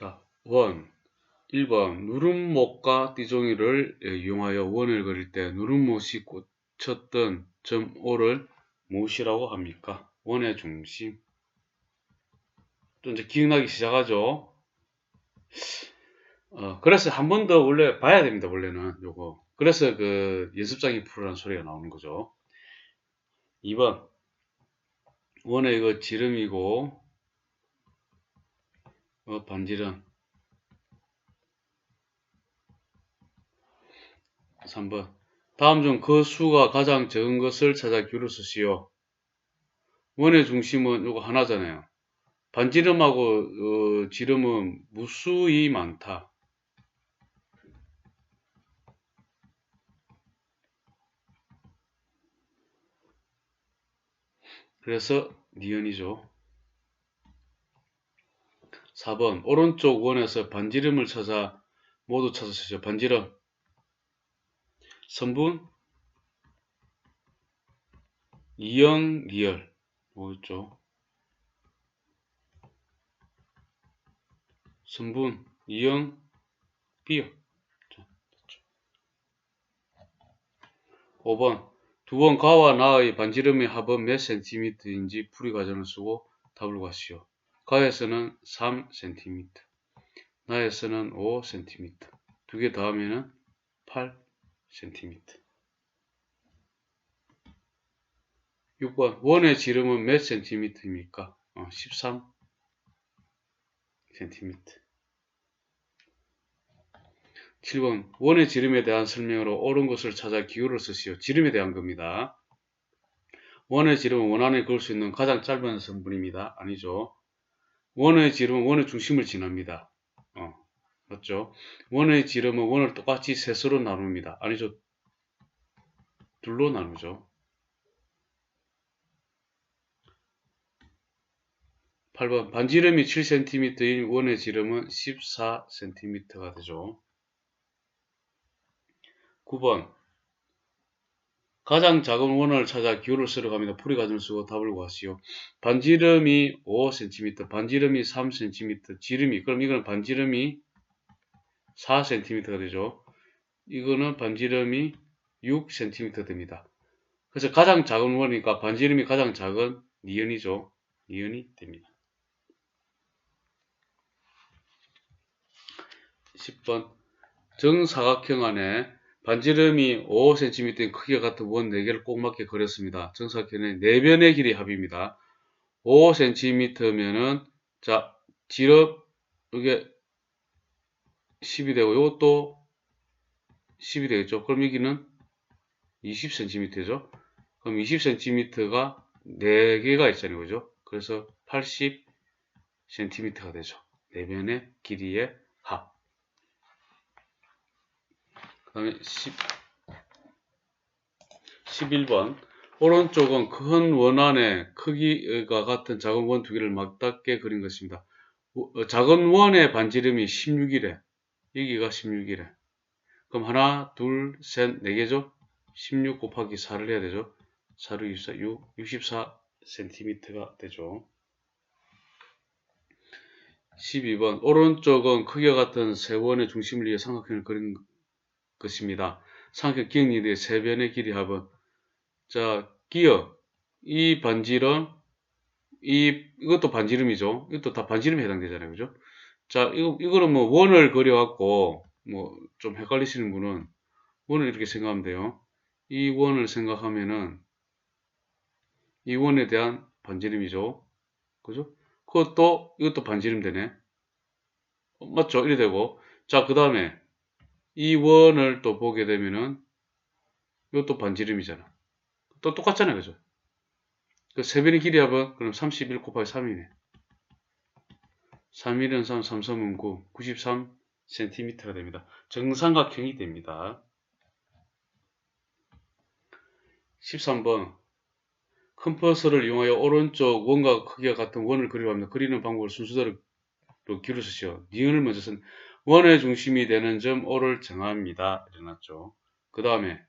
자, 원. 1번 누름목과 띠종이를 이용하여 원을 그릴 때 누름못이 꽂혔던 점 O를 무엇이라고 합니까? 원의 중심. 또 이제 기억나기 시작하죠. 어, 그래서 한 번 더 원래 봐야 됩니다. 원래는 요거. 그래서 그 연습장이 풀으라는 소리가 나오는 거죠. 2번 원의 이거 지름이고 어, 반지름 3번. 다음 중 그 수가 가장 적은 것을 찾아 기울여 쓰시오. 원의 중심은 이거 하나잖아요. 반지름하고 어, 지름은 무수히 많다. 그래서 니은이죠. 4번 오른쪽 원에서 반지름을 찾아 모두 찾으시죠. 반지름 선분 이형 리얼 뭐였죠? 선분 이형 비어 5번 두 번 가와 나의 반지름의 합은 몇 센티미터인지 풀이 과정을 쓰고 답을 구하시오. 가에서는 3cm, 나에서는 5cm, 두 개 더하면 8 cm. 6번 원의 지름은 몇 cm입니까? 어, 13 cm. 7번 원의 지름에 대한 설명으로 옳은 것을 찾아 기호를 쓰시오. 지름에 대한 겁니다. 원의 지름은 원 안에 그을 수 있는 가장 짧은 성분입니다. 아니죠. 원의 지름은 원의 중심을 지납니다. 어. 맞죠? 원의 지름은 원을 똑같이 셋으로 나눕니다. 아니죠? 둘로 나누죠. 8번 반지름이 7cm인 원의 지름은 14cm가 되죠. 9번 가장 작은 원을 찾아 기호를 쓰러 갑니다. 풀이 과정을 쓰고 답을 구하시오. 반지름이 5cm, 반지름이 3cm, 지름이 그럼 이거는 반지름이 4cm가 되죠. 이거는 반지름이 6cm 됩니다. 그래서 가장 작은 원이니까 반지름이 가장 작은 니은이죠. 니은이 됩니다. 10번 정사각형 안에 반지름이 5cm인 크기가 같은 원 4개를 꼭 맞게 그렸습니다. 정사각형의 4변의 길이 합입니다. 5cm면은 자 지름 이게 10이 되고 이것도 10이 되겠죠. 그럼 여기는 20cm죠. 그럼 20cm가 4개가 있잖아요. 그죠? 그래서 80cm가 되죠. 내면의 길이의 합. 그 다음에 10, 11번. 오른쪽은 큰 원안의 크기가 같은 작은 원 두 개를 맞닿게 그린 것입니다. 어, 작은 원의 반지름이 16이래. 여기가 16이래. 그럼 하나, 둘, 셋, 네 개죠? 16 곱하기 4를 해야 되죠? 4를 64, 6, 64cm가 되죠. 12번 오른쪽은 크기와 같은 세 원의 중심을 위해 삼각형을 그린 것입니다. 삼각형 기억니들의 세 변의 길이 합은 자 기어 이 반지름 이 이것도 반지름이죠. 이것도 다 반지름에 해당되잖아요. 그죠? 자, 이거, 이거는 뭐 원을 그려갖고 뭐 좀 헷갈리시는 분은 원을 이렇게 생각하면 돼요. 이 원을 생각하면은 이 원에 대한 반지름이죠. 그죠? 그것도 이것도 반지름 되네. 어, 맞죠? 이래 되고 자, 그 다음에 이 원을 또 보게 되면은 이것도 반지름이잖아. 또 똑같잖아요. 그죠? 그 세변의 길이 합은 그럼 31 곱하기 3이네. 3일은 3, 3, 3은 9, 93cm가 됩니다. 정삼각형이 됩니다. 13번 컴퍼스를 이용하여 오른쪽 원과 크기가 같은 원을 그리려 합니다. 그리는 방법을 순서대로 기울여주시오. 니은을 먼저 쓴 원의 중심이 되는 점 O를 정합니다. 이래놨죠. 그 다음에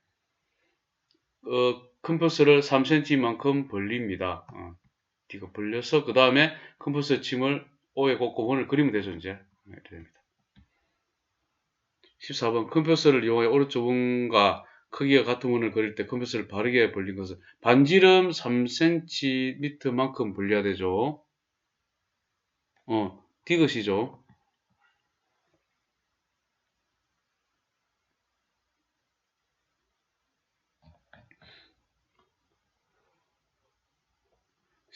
어, 컴퍼스를 3cm만큼 벌립니다. 어, D가 벌려서 그 다음에 컴퍼스 침을 O에 꽂고 원을 그리면 되죠. 이제 이렇게 됩니다. 14번 컴퓨터를 이용하여 오른쪽 원과 크기가 같은 원을 그릴 때 컴퓨터를 바르게 벌린 것은 반지름 3cm만큼 벌려야 되죠. 어, 디귿이죠.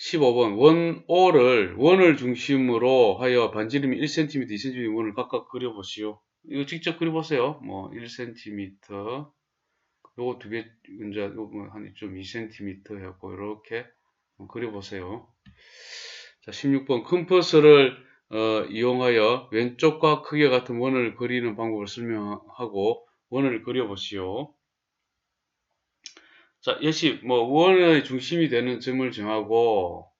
(15번) 원 O를 원을 중심으로 하여 반지름이 1cm, 2cm 원을 각각 그려보시오. 이거 직접 그려보세요. 뭐 1cm, 요거 두 개, 이제 요거 한좀 2cm 해갖고 이렇게 그려보세요. 자, 16번 컴퍼스를 어, 이용하여 왼쪽과 크기가 같은 원을 그리는 방법을 설명하고 원을 그려보시오. 자, 역시 뭐 원의 중심이 되는 점을 정하고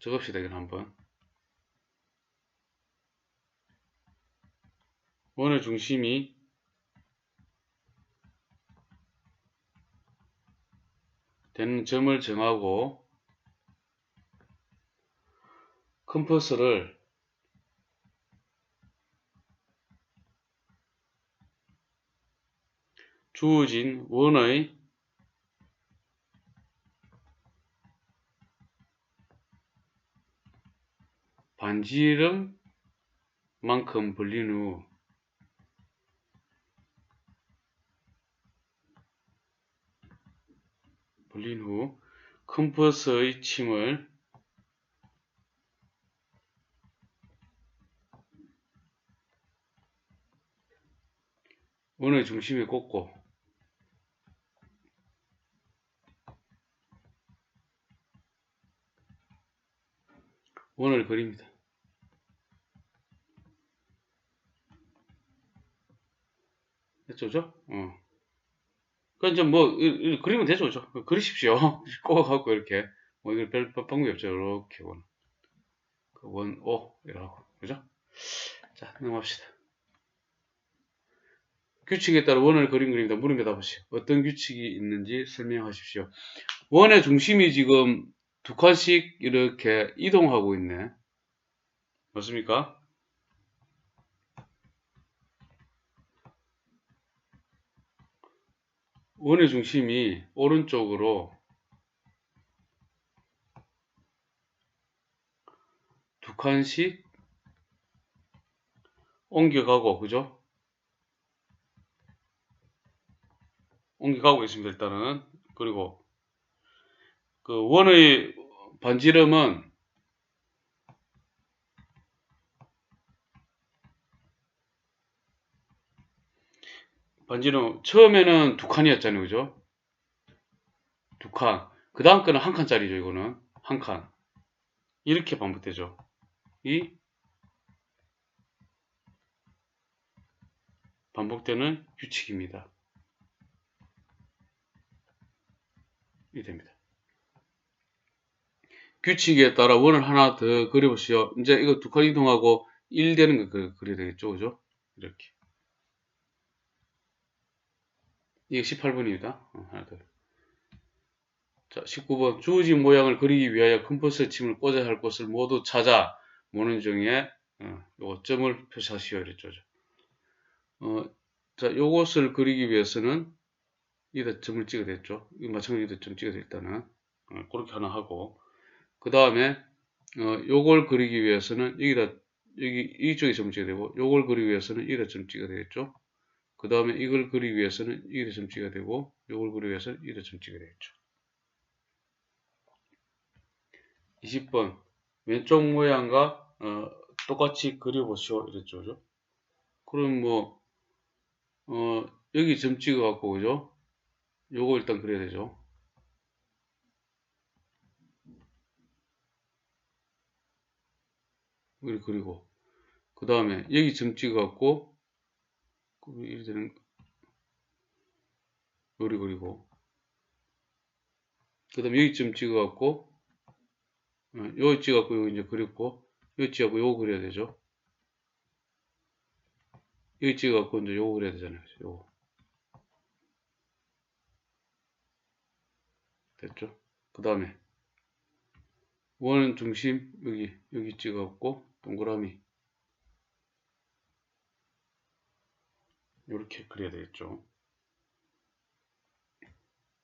적읍시다 이건 한번. 원의 중심이 되는 점을 정하고 컴퍼스를 주어진 원의 반지름 만큼 벌린 후 벌린 후 컴퍼스의 침을 원의 중심에 꽂고 원을 그립니다. 됐죠? 어. 그러니까 뭐 그리면 되죠, 그죠? 그리십시오. 꼭 하고 이렇게 뭐 이거 별 방법이 없죠. 이렇게 원, 그 원, 오 이라고 그죠? 자 넘어갑시다. 규칙에 따라 원을 그린 그림이다. 물음에 답하시오. 어떤 규칙이 있는지 설명하십시오. 원의 중심이 지금 두 칸씩 이렇게 이동하고 있네. 맞습니까? 원의 중심이 오른쪽으로 두 칸씩 옮겨가고, 그죠? 옮겨가고 있습니다, 일단은. 그리고 그 원의 반지름은 반지름 처음에는 두 칸이었잖아요, 그죠? 두 칸. 그 다음 거는 한 칸짜리죠, 이거는 한 칸. 이렇게 반복되죠. 이 반복되는 규칙입니다. 이 됩니다. 규칙에 따라 원을 하나 더 그려보시오. 이제 이거 두 칸 이동하고 1 되는 거 그- 그려야 되겠죠, 그죠? 이렇게. 이게 18번입니다. 어, 하나 더. 자, 19번. 주어진 모양을 그리기 위하여 컴퍼스 침을 꽂아야 할 곳을 모두 찾아 모는 중에 어, 요거 점을 표시하시오 이랬죠. 어, 자, 요것을 그리기 위해서는 여기다 점을 찍어야 됐죠. 이 마찬가지로 점 찍어야 돼 일단은 어, 그렇게 하나 하고 그 다음에 어, 요걸 그리기 위해서는 여기다 여기 이쪽에 점 찍어야 되고 요걸 그리기 위해서는 여기다 점 찍어야 되겠죠. 그 다음에 이걸 그리기 위해서는 여기다 점 찍어야 되고 요걸 그리기 위해서는 여기다 점 찍어야 되겠죠. 20번 왼쪽 모양과 어, 똑같이 그려보시오 이랬죠 그죠? 그럼 뭐 어, 여기 점 찍어 갖고 그죠? 요거 일단 그려야 되죠. 여기 그리고 그 다음에 여기 점 찍어 갖고 이렇게 되는 요리 그리고. 그 다음에 여기 점 찍어 갖고 어, 여기 찍어 갖고 여기 이제 그렸고 여기 찍어 갖고 요거 그려야 되죠. 여기 찍어 갖고 이제 요거 그려야 되잖아요. 요거. 됐죠? 그 다음에. 원 중심 여기 여기 찍어갖고 동그라미 이렇게 그려야 되겠죠.